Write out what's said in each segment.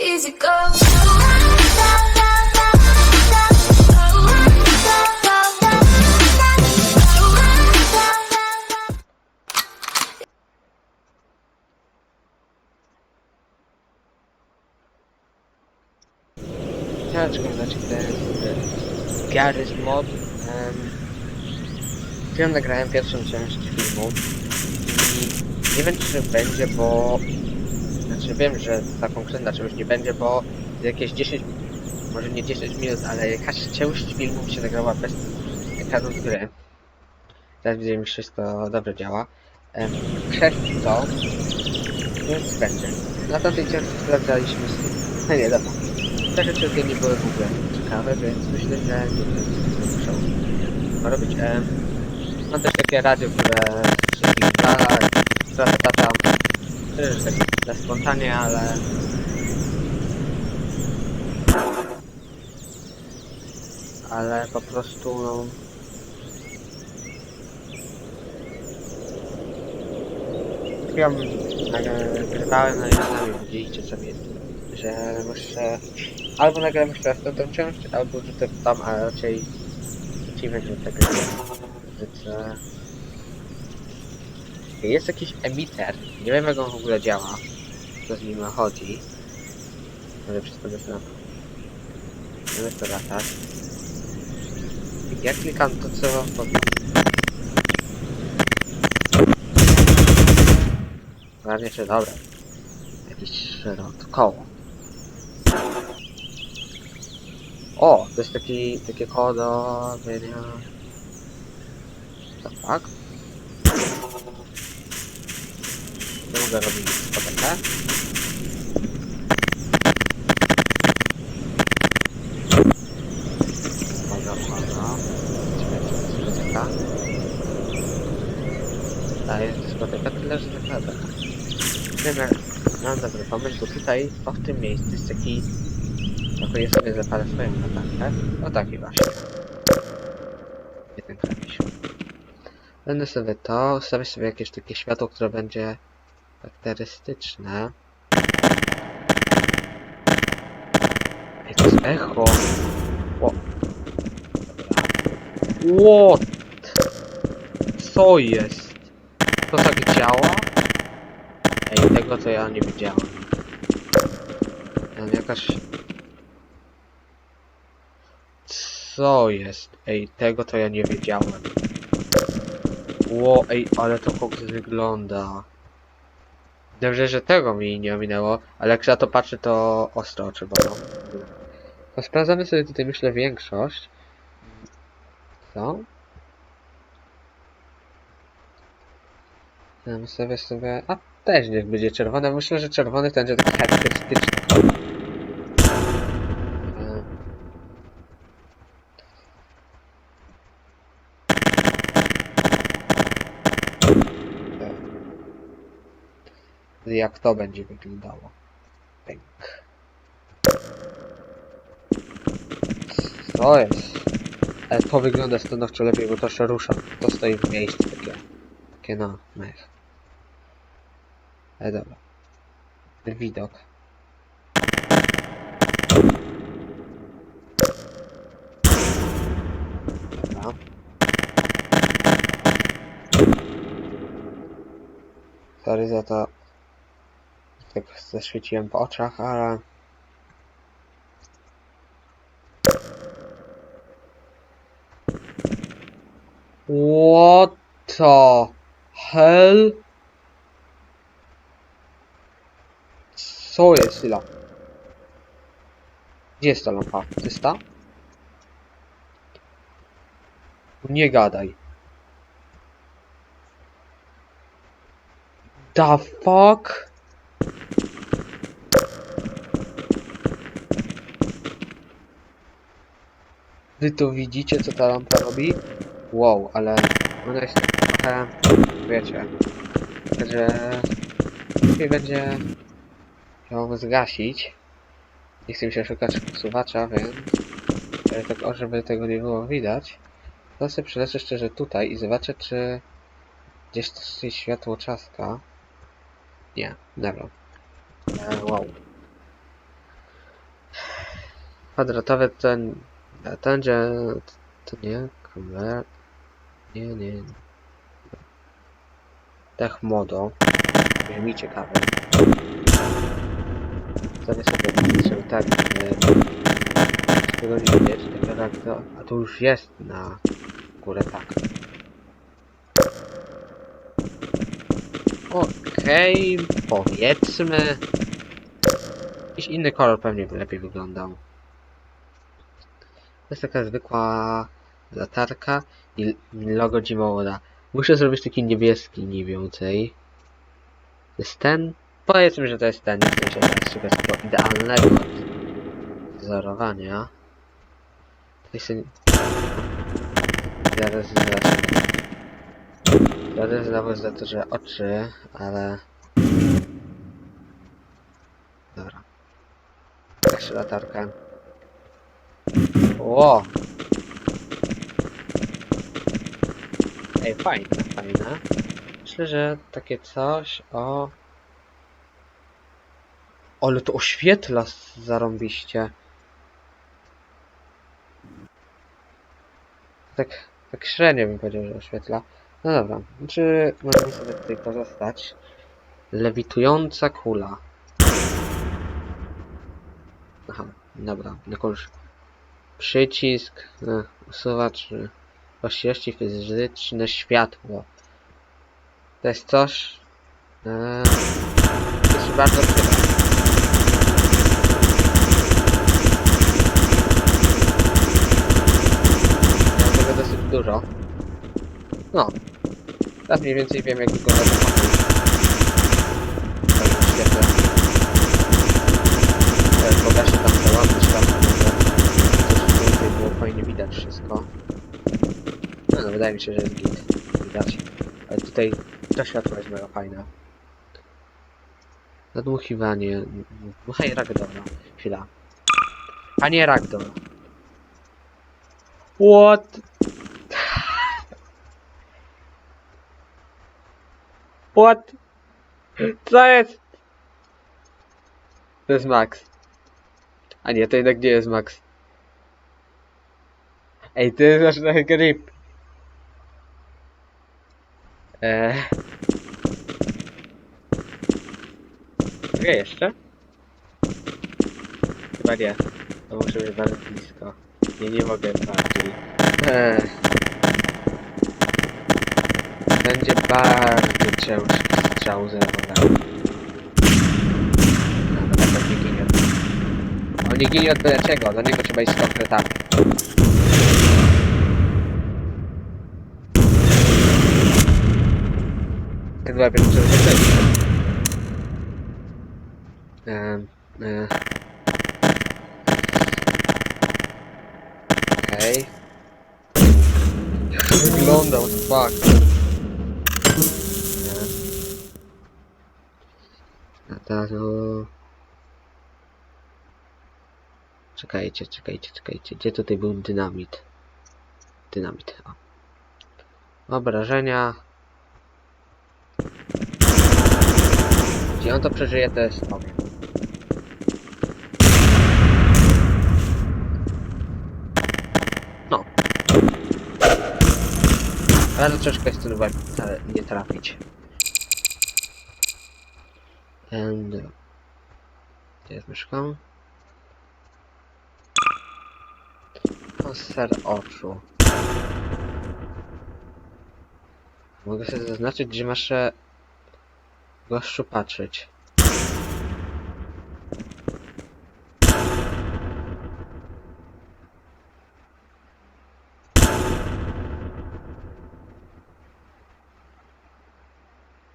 Easy go. Ciężko znaczy Garry's Mod. Um, film nagrałem pierwszą część filmu i nie wiem czy będzie, bo znaczy wiem, że ta konkretna część nie będzie, bo jakieś 10 może nie 10 minut, ale jakaś część filmu mi się nagrała bez ekranu z gry. Teraz widzę, że wszystko dobrze działa. Przez to więc będzie. Na tamtej części sprawdzaliśmy no nie, dobra. Te rzeczy nie były w ogóle ciekawe, więc myślę, że nie musiał robić. Mam też takie radio, które wszystkich tata, tata. Też tak na spontanie, ale... Ale po prostu no... Ja nagrywałem, i sami widzieliście co jest, że muszę albo nagrałem jeszcze raz tą, część, albo rzucę tam, a raczej przeciwnie do tego, że. Jest jakiś emiter, nie wiem jak on w ogóle działa, co z nim chodzi. Może wszystko jest na... Zamiast to latać. Jak klikam to co powiem. Ładnie czy dobra. Jakiś szrot, koło. O, to jest taki, takie koło do zmienia... Tak? Nie mogę robić dyskotekę. Uwaga, uwaga. Dyskoteka. Ta jest dyskoteka, tyle że naprawdę. Wiem jak mam dobry pomysł, bo tutaj, o w tym miejscu jest taki... Tylko ja sobie zapalę swoją latarkę. O taki właśnie. Jeden klawisz. Będę sobie to, ustawię sobie jakieś takie światło, które będzie charakterystyczne. Ej, to jest echo. O. What? Co jest? To tak działa? Ej, tego to ja nie widziałem. Tam jakaś... Co jest? Ej, tego to ja nie wiedziałem. Ło, ej, ale to koks wygląda. Dobrze, że tego mi nie ominęło, ale jak się na to patrzy, to ostro oczy bolą. To sprawdzamy sobie tutaj, myślę, większość. Co? Ja sobie sobie... A, też niech będzie czerwone. Myślę, że czerwony to będzie taki charakterystyczny. E, e, Jak to będzie wyglądało? Pęk. Co jest? Ale to wygląda stanowczo lepiej, bo to się rusza. To stoi w miejscu takie. Takie no, mech. Ale dobra. Widok. Dobra. Sorry za to. Tak zaświeciłem po oczach, ale... What the hell? Co jest chwila? Gdzie jest ta lampa? To jest ta? Nie gadaj. The fuck? Wy to widzicie, co ta lampa robi? Wow, ale ona jest trochę, wiecie, że lepiej będzie ją zgasić. Nie chcę mi się szukać usuwacza, więc ale tak żeby tego nie było widać, to sobie przylecę szczerze tutaj i zobaczę, czy gdzieś tutaj światło czaska. Nie, dobra. E, wow. Kwadratowe to... To będzie... To nie... Konwer... Nie, nie. Tech modo. Brzmi ciekawe. Sobie sobie liczył tak, z tego nie widać, tego tak to, a to już jest na górę tak. Okej, powiedzmy. Jakiś inny kolor pewnie by lepiej wyglądał. To jest taka zwykła latarka i logo Gmoda. Muszę zrobić taki niebieski mniej więcej. To jest ten? Powiedzmy, że to jest ten. Się teraz szukać takiego idealnego wzorowania. Tutaj sobie... Zaraz zacznę. Zaraz znowu za to, że oczy, ale... Dobra. Jeszcze latarkę. Ło! Ej, fajne, fajne. Myślę, że takie coś, o... Ale to oświetla zarąbiście. Tak, tak średnio bym powiedział, że oświetla. No dobra, czy możemy sobie tutaj pozostać? Lewitująca kula. Aha, dobra, jakąś przycisk, usuwacz właściwości fizyczne, światło. To jest coś, e, to się bardzo przyda. Mam tego dosyć dużo. No. Teraz mniej więcej wiem jak wygląda ten pokój. Dobrze, świetnie. E, Pogaszę tam te lampy światło, żeby tutaj było fajnie widać wszystko. No, no wydaje mi się, że git. Widać. Ale tutaj to światło jest mega fajne. Nadmuchiwanie. Dmuchaj ragdola. Chwila. Panie ragdoll. What? What? Co jest? To jest Max. A nie, to jednak nie jest Max. Ej, ty nasz trochę grip. Eee. Mogę jeszcze? Chyba nie. To muszę być bardzo blisko. Nie, nie mogę bardziej. Eee. Będzie bardzo ciężki strzał z rewolweru. To nie ginie. On nie ginie od byle do niego trzeba iść z konkretami. Łapie muszę wyjść. Ehm, e. Okej. Jak to wygląda, what the fuck. Nie. A teraz no... Czekajcie, czekajcie, czekajcie. Gdzie tutaj był dynamit? Dynamit, o. Obrażenia. Jeśli on to przeżyje, to jest ogień. No. Bardzo ciężko jest wcale nie trafić. And... Gdzie jest myszką? Konser oczu. Mogę sobie zaznaczyć, gdzie masz e, gościu patrzeć.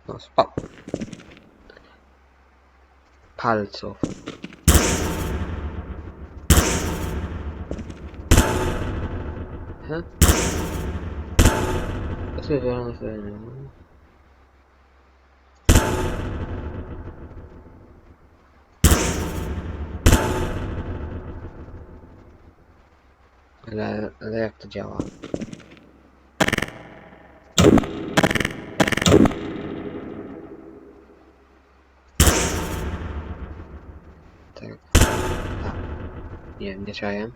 No, spał. Palców. To sobie wyobrażam sobie, Ale, ale jak to działa? Tak. Tak. Nie, nie chciałem.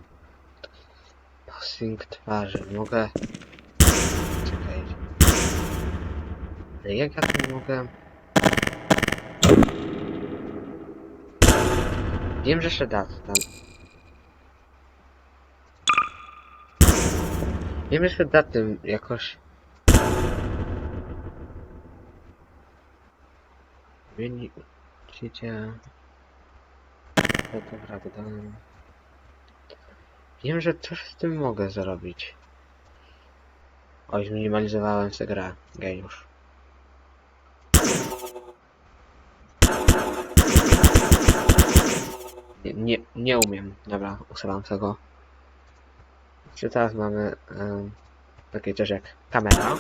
Posting twarzy. Mogę... Czekaj. Ale Jak ja tu mogę... Wiem, że się da tam. Że się da tym jakoś... Wynik... Wiecie... To dobra, dodałem. Wiem, że coś z tym mogę zrobić. Oj, zminimalizowałem tę grę. Geniusz. Nie, nie, nie umiem. Dobra, usuwam tego. Czy teraz mamy em, takie coś jak kamera.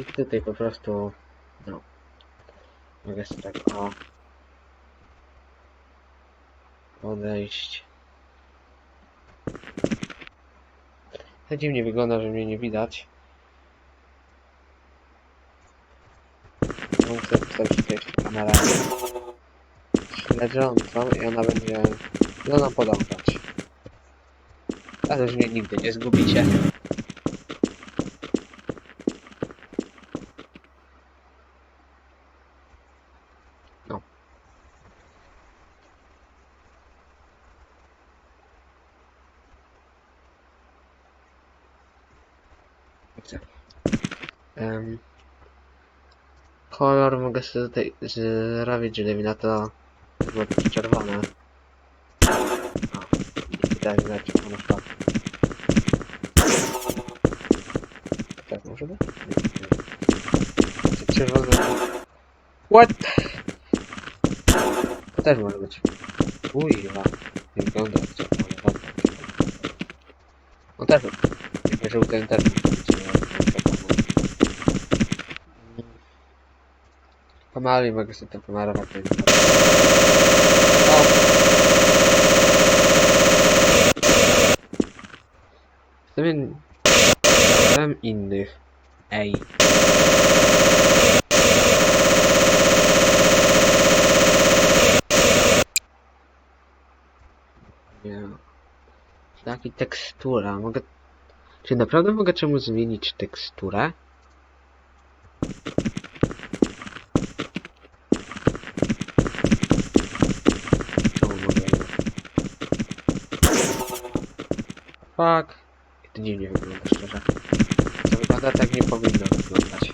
I tutaj po prostu no mogę sobie tak o podejść. To dziwnie wygląda, że mnie nie widać. Sobie postawić tutaj kamerę śledzącą i ona będzie do nam podążać. Ale już mnie nigdy nie zgubicie. No. Widzę. Em, kolor mogę sobie tutaj zrobić, żeby na to było czerwone. O, i tak na czerwono Czy Czerwone... What? To też może być. Ujwa. Nie wygląda jak czerwone. Dobra. No też. Nie żółty też może być. czerwony. Pomali mogę sobie to pomalować. O! Zamiast... Znam innych. Ej. Nie. Taki tekstura. Mogę... Czy naprawdę mogę czemuś zmienić teksturę? Czemu? Fuck. Dziwnie wygląda, szczerze. To tak nie powinno wyglądać.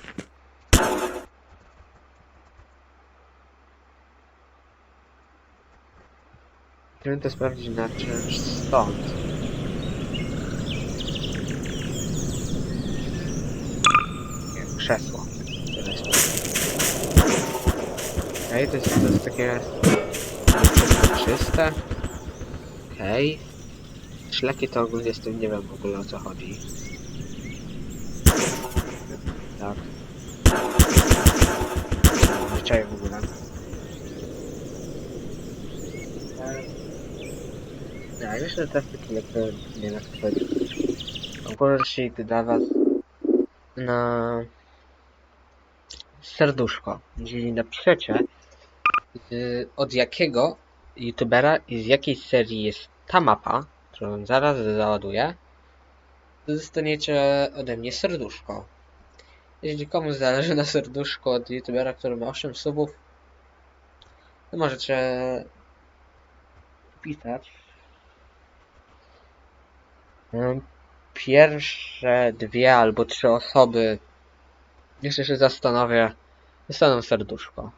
Chciałbym to sprawdzić na czymś stąd. Nie, Krzesło. Okej, to, jest, to jest takie... Czyste. Okej. Szlaki to ogólnie z tym nie wiem w ogóle o co chodzi. Tak. Zwyczaj w ogóle. Ja myślę, że teraz taki lekko, nie to powiedzieć. Konkursik dla was na serduszko. Jeżeli napiszecie z, od jakiego youtubera i z jakiej serii jest ta mapa, którą zaraz załaduję, dostaniecie ode mnie serduszko. Jeśli komuś zależy na serduszku od youtubera, który ma 8 subów, to możecie pisać. Mm, Pierwsze dwie albo trzy osoby, jeszcze się zastanowię, dostaną serduszko.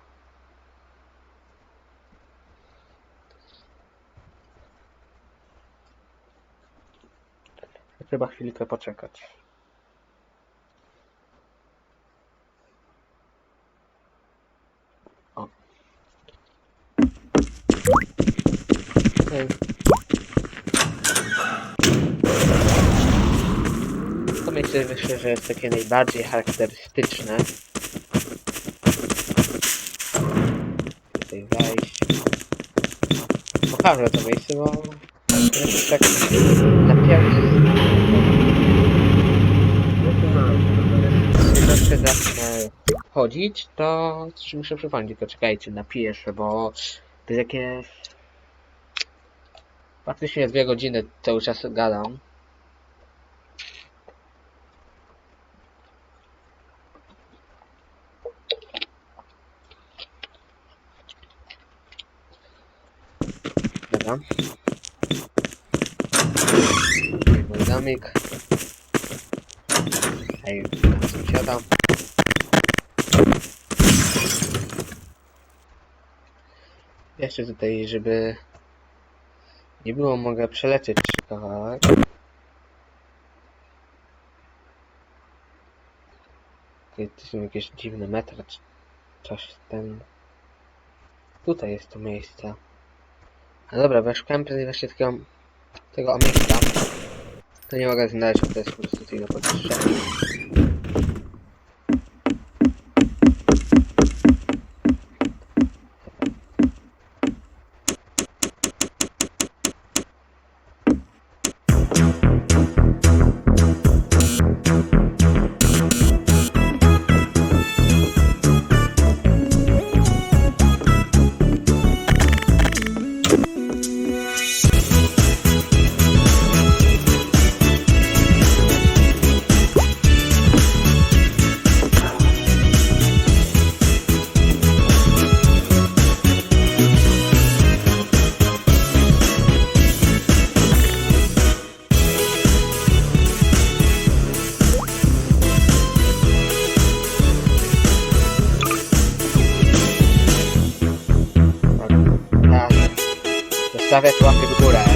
Trzeba chwilkę poczekać. O. To miejsce myślę, że jest takie najbardziej charakterystyczne. Tutaj wejść. Pokażę to miejsce, bo jakoś tak na pierwszy zacznę chodzić, to muszę przypomnieć, tylko czekajcie, napiję się, bo to jest jakieś Faktycznie dwie godziny cały czas gadam. Dobra. Domik. Hej, sąsiada. Jeszcze tutaj, żeby nie było, mogę przelecieć kawałek. To są jakieś dziwne metry, czy coś ten... Tutaj jest to miejsce. No dobra, szukałem prędzej właśnie takiego, tego miejsca. To nie mogę znaleźć, bo to jest po prostu tylko podtrzymanie. Zostawiać łapy w górę.